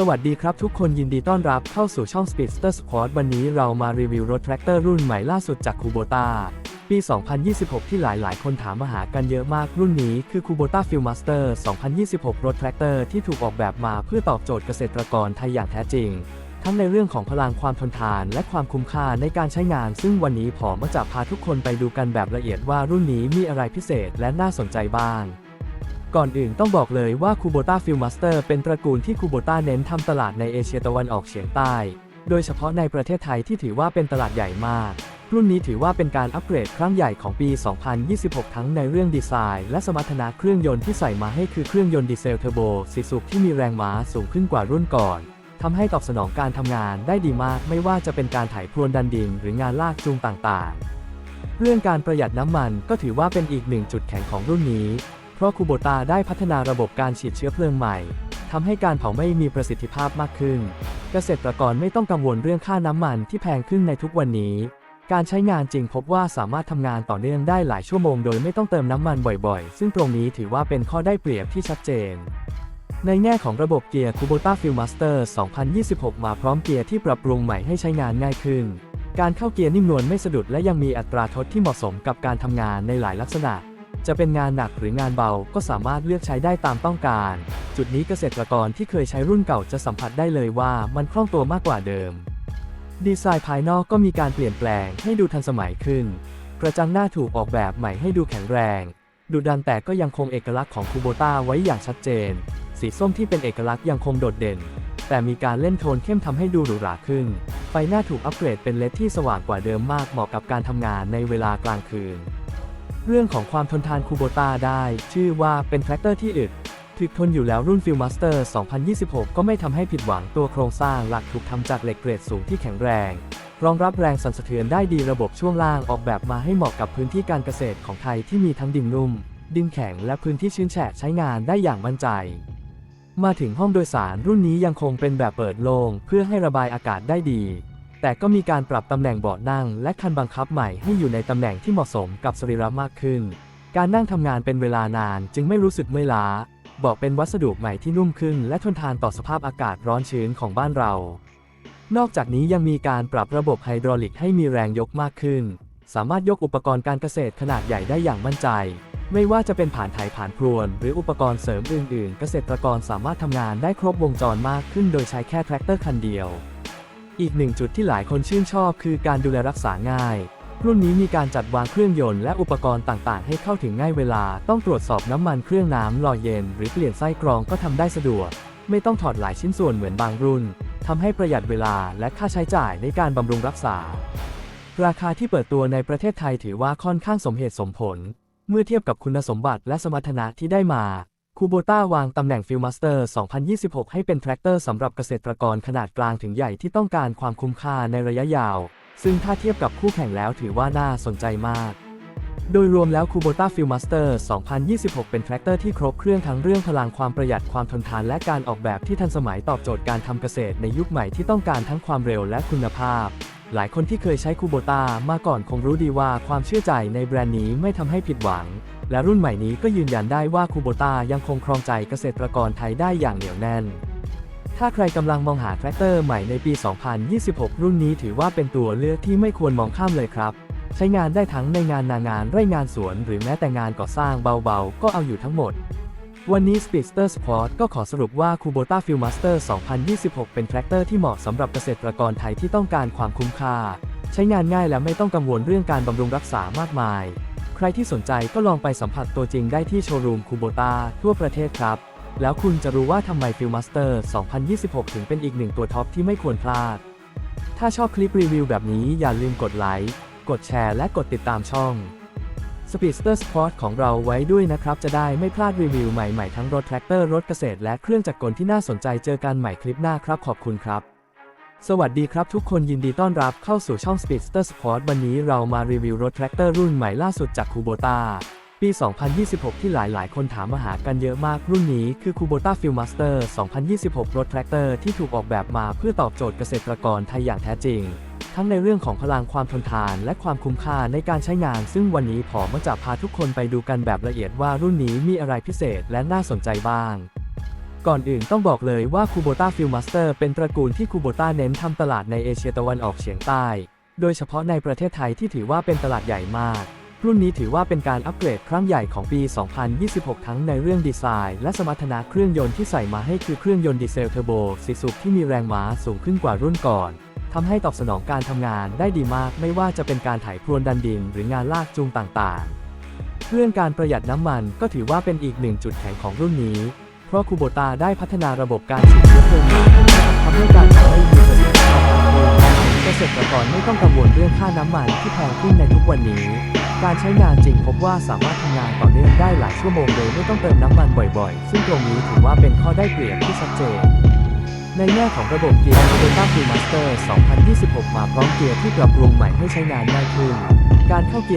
สวัสดีครับทุกคนยินดีต้อนรับเข้าสู่ช่อง Speedster Squad วันนี้เรามารีวิวรถแทรกเตอร์รุ่นใหม่ล่าสุดจาก Kubota ปี 2026 ที่หลาย ๆ คนถามมาหากันเยอะมากรุ่นนี้คือ Kubota Fieldmaster 2026 รถแทรกเตอร์ที่ถูกออกแบบมาเพื่อตอบโจทย์เกษตรกรไทยอย่างแท้จริง ทั้งในเรื่องของพลังความทนทานและความคุ้มค่าในการใช้งาน ซึ่งวันนี้ผมจะพาทุกคนไปดูกันแบบละเอียดว่ารุ่นนี้มีอะไรพิเศษและน่าสนใจบ้าง ก่อนอื่นต้องบอกเลยว่า Kubota Fieldmaster เป็นตระกูลที่ Kubota เน้นทำตลาดในเอเชียตะวันออกเฉียงใต้ โดยเฉพาะในประเทศไทยที่ถือว่าเป็นตลาดใหญ่มาก รุ่นนี้ถือว่าเป็นการอัปเกรดครั้งใหญ่ของปี 2026 ทั้งในเรื่องดีไซน์ และสมรรถนะเครื่องยนต์ที่ใส่มาให้คือเครื่องยนต์ดีเซลเทอร์โบสีสูบที่มีแรงม้าสูงขึ้นกว่ารุ่นก่อนทำให้ตอบสนองการทำงานได้ดีมาก ไม่ว่าจะเป็นการไถพรวนดันดินหรืองานลากจูงต่างๆ เรื่องการประหยัดน้ำมันก็ถือว่าเป็นอีกหนึ่งจุดแข็งของรุ่นนี้ เพราะคูโบตาได้พัฒนาระบบการฉีดเชื้อเพลิงใหม่ทำให้การเผาไม่มีประสิทธิภาพมากขึ้น เกษตรกรไม่ต้องกังวลเรื่องค่าน้ำมันที่แพงขึ้นในทุกวันนี้ การใช้งานจริงพบว่าสามารถทำงานต่อเนื่องได้หลายชั่วโมงโดยไม่ต้องเติมน้ำมันบ่อยๆ ซึ่งตรงนี้ถือว่าเป็นข้อได้เปรียบที่ชัดเจนในแง่ของระบบเกียร์ Kubota Fieldmaster 2026 มาพร้อมเกียร์ที่ปรับปรุงใหม่ให้ใช้งานง่ายขึ้น การเข้าเกียร์นิ่มนวลไม่สะดุดและยังมีอัตราทดที่เหมาะสมกับการทำงานในหลายลักษณะ จะเป็นงานหนักหรืองานเบาก็สามารถเลือกใช้ได้ตามต้องการ จุดนี้เกษตรกรที่เคยใช้รุ่นเก่าจะสัมผัสได้เลยว่ามันคล่องตัวมากกว่าเดิม ดีไซน์ภายนอกก็มีการเปลี่ยนแปลงให้ดูทันสมัยขึ้น กระจังหน้าถูกออกแบบใหม่ให้ดูแข็งแรงดุดันแต่ก็ยังคงเอกลักษณ์ของคูโบต้าไว้อย่างชัดเจน สีส้มที่เป็นเอกลักษณ์ยังคงโดดเด่น แต่มีการเล่นโทนเข้มทำให้ดูหรูหราขึ้น ไฟหน้าถูกอัปเกรดเป็นเลดที่สว่างกว่าเดิมมากเหมาะกับการทำงานในเวลากลางคืน เรื่องของความทนทานคูโบต้าได้ ชื่อว่าเป็นแทรกเตอร์ที่อึดถึกทนอยู่แล้วรุ่น Fieldmaster 2026 ก็ไม่ทำให้ผิดหวังตัวโครงสร้างหลักถูกทำจากเหล็กเกรดสูงที่แข็งแรง รองรับแรงสั่นสะเทือนได้ดีระบบช่วงล่างออกแบบมาให้เหมาะกับพื้นที่การเกษตรของไทยที่มีทั้งดินนุ่ม ดินแข็งและพื้นที่ชื้นแฉะใช้งานได้อย่างมั่นใจ มาถึงห้องโดยสารรุ่นนี้ยังคงเป็นแบบเปิดโล่งเพื่อให้ระบายอากาศได้ดี แต่ก็มีการปรับตำแหน่งเบาะนั่ง และคันบังคับใหม่ให้อยู่ในตำแหน่งที่เหมาะสมกับสรีระมากขึ้น การนั่งทำงานเป็นเวลานานจึงไม่รู้สึกเมื่อยล้าเบอกเป็นวัสดุใหม่ที่นุ่มขึ้น และทนทานต่อสภาพอากาศร้อนชื้นของบ้านเรา นอกจากนี้ยังมีการปรับระบบไฮดรอลิกให้มีแรงยกมากขึ้น สามารถยกอุปกรณ์การเกษตรขนาดใหญ่ได้อย่างมั่นใจ ไม่ว่าจะเป็นผ่านไถผ่านพรวน หรืออุปกรณ์เสริมอื่น ๆ เกษตรกรสามารถทำงานได้ครบวงจรมากขึ้น โดยใช้แค่แทรกเตอร์คันเดียว อีกหนึ่งจุดที่หลายคนชื่นชอบคือการดูแลรักษาง่าย รุ่นนี้มีการจัดวางเครื่องยนต์และอุปกรณ์ต่างๆ ให้เข้าถึงง่ายเวลา ต้องตรวจสอบน้ำมันเครื่องน้ำหล่อเย็น หรือเปลี่ยนไส้กรองก็ทำได้สะดวก ไม่ต้องถอดหลายชิ้นส่วนเหมือนบางรุ่นทำให้ประหยัดเวลาและค่าใช้จ่ายในการบำรุงรักษา ราคาที่เปิดตัวในประเทศไทยถือว่าค่อนข้างสมเหตุสมผล เมื่อเทียบกับคุณสมบัติและสมรรถนะที่ได้มา คูโบต้าวางตำแหน่งฟิลมาสเตอร์ 2026 ให้เป็นแทรกเตอร์สำหรับเกษตรกรขนาดกลางถึงใหญ่ที่ต้องการความคุ้มค่าในระยะยาว ซึ่งถ้าเทียบกับคู่แข่งแล้วถือว่าน่าสนใจมาก โดยรวมแล้ว Kubota Fieldmaster 2026 เป็นแทรกเตอร์ที่ครบเครื่องทั้งเรื่องพลังความประหยัดความทนทานและการออกแบบที่ทันสมัยตอบโจทย์การทำเกษตรในยุคใหม่ที่ต้องการทั้งความเร็วและคุณภาพ หลายคนที่เคยใช้ Kubota มาก่อนคงรู้ดีว่าความเชื่อใจในแบรนด์นี้ไม่ทำให้ผิดหวัง และรุ่นใหม่นี้ก็ยืนยันได้ว่า Kubota ยังคงครองใจเกษตรกรไทยได้อย่างเหนียวแน่น ถ้าใครกำลังมองหาแทรกเตอร์ใหม่ในปี 2026 รุ่นนี้ถือว่าเป็นตัวเลือกที่ไม่ควรมองข้ามเลยครับ ใช้งานได้ทั้งในงานนางานไร่งานสวน หรือแม้แต่งานก่อสร้างเบาๆ ก็เอาอยู่ทั้งหมด วันนี้ Speedster Sport ก็ขอสรุปว่า Kubota Fieldmaster 2026 เป็นแทรกเตอร์ที่เหมาะสำหรับเกษตรกรไทยที่ต้องการความคุ้มค่า ใช้งานง่ายและไม่ต้องกังวลเรื่องการบำรุงรักษามากมาย ใครที่สนใจก็ลองไปสัมผัสตัวจริงได้ที่โชว์รูม Kubota ทั่วประเทศครับ แล้วคุณจะรู้ว่าทำไม Fieldmaster 2026 ถึงเป็นอีกหนึ่งตัวท็อปที่ไม่ควรพลาด ถ้าชอบคลิปรีวิวแบบนี้อย่าลืมกดไลค์ กดแชร์ และกดติดตามช่อง Speedster Sport ของเราไว้ด้วยนะครับ จะได้ไม่พลาดรีวิวใหม่ ๆ ทั้งรถแทรกเตอร์รถเกษตรและเครื่องจักรกลที่น่าสนใจเจอกันใหม่คลิปหน้าครับขอบคุณครับ สวัสดีครับทุกคนยินดีต้อนรับเข้าสู่ช่อง Speedster Sport วันนี้เรามารีวิวรถแทรกเตอร์รุ่นใหม่ล่าสุดจาก Kubota ปี 2026 ที่หลาย ๆ คนถามมาหากันเยอะมาก รุ่นนี้คือ Kubota Fieldmaster 2026 รถแทรกเตอร์ที่ถูกออกแบบมาเพื่อตอบโจทย์เกษตรกรไทยอย่างแท้จริง ทั้งในเรื่องของพลังความทนทานและความคุ้มค่าในการใช้งาน ซึ่งวันนี้ผมก็จะพาทุกคนไปดูกันแบบละเอียดว่ารุ่นนี้มีอะไรพิเศษและน่าสนใจบ้างก่อนอื่นต้องบอกเลยว่า Kubota Fieldmaster เป็นตระกูลที่ Kubota เน้นทำตลาดในเอเชียตะวันออกเฉียงใต้ โดยเฉพาะในประเทศไทยที่ถือว่าเป็นตลาดใหญ่มาก รุ่นนี้ถือว่าเป็นการอัปเกรดครั้งใหญ่ของปี 2026 ทั้งในเรื่องดีไซน์ และสมรรถนะเครื่องยนต์ที่ใส่มาให้คือเครื่องยนต์ดีเซลเทอร์โบสีสูบที่มีแรงม้าสูงขึ้นกว่ารุ่นก่อน ทำให้ตอบสนองการทำงานได้ดีมากไม่ว่าจะเป็นการถ่ายพรวนดันดินหรืองานลากจูงต่างๆ เรื่องการประหยัดน้ำมันก็ถือว่าเป็นอีกหนึ่งจุดแข็งของรุ่นนี้ เพราะคูโบตาได้พัฒนาระบบการฉีดเชื้อเพลิงใหม่ทำให้การใช้มีประสิทธิภาพมากขึ้นเกษตรกรไม่ต้องกังวลเรื่องค่าน้ำมันที่แพงขึ้นในทุกวันนี้ การใช้งานจริงพบว่าสามารถทำงานต่อเนื่องได้หลายชั่วโมงโดยไม่ต้องเติมน้ำมันบ่อยๆ ซึ่งตรงนี้ถือว่าเป็นข้อได้เปรียบที่ชัดเจน ในแง่ของระบบเกียร์ Toyota Freemaster 2026 มาพร้อมเกียร์ที่ปรับปรุงใหม่ให้ใช้งานง่ายขึ้น การเข้าเกียร์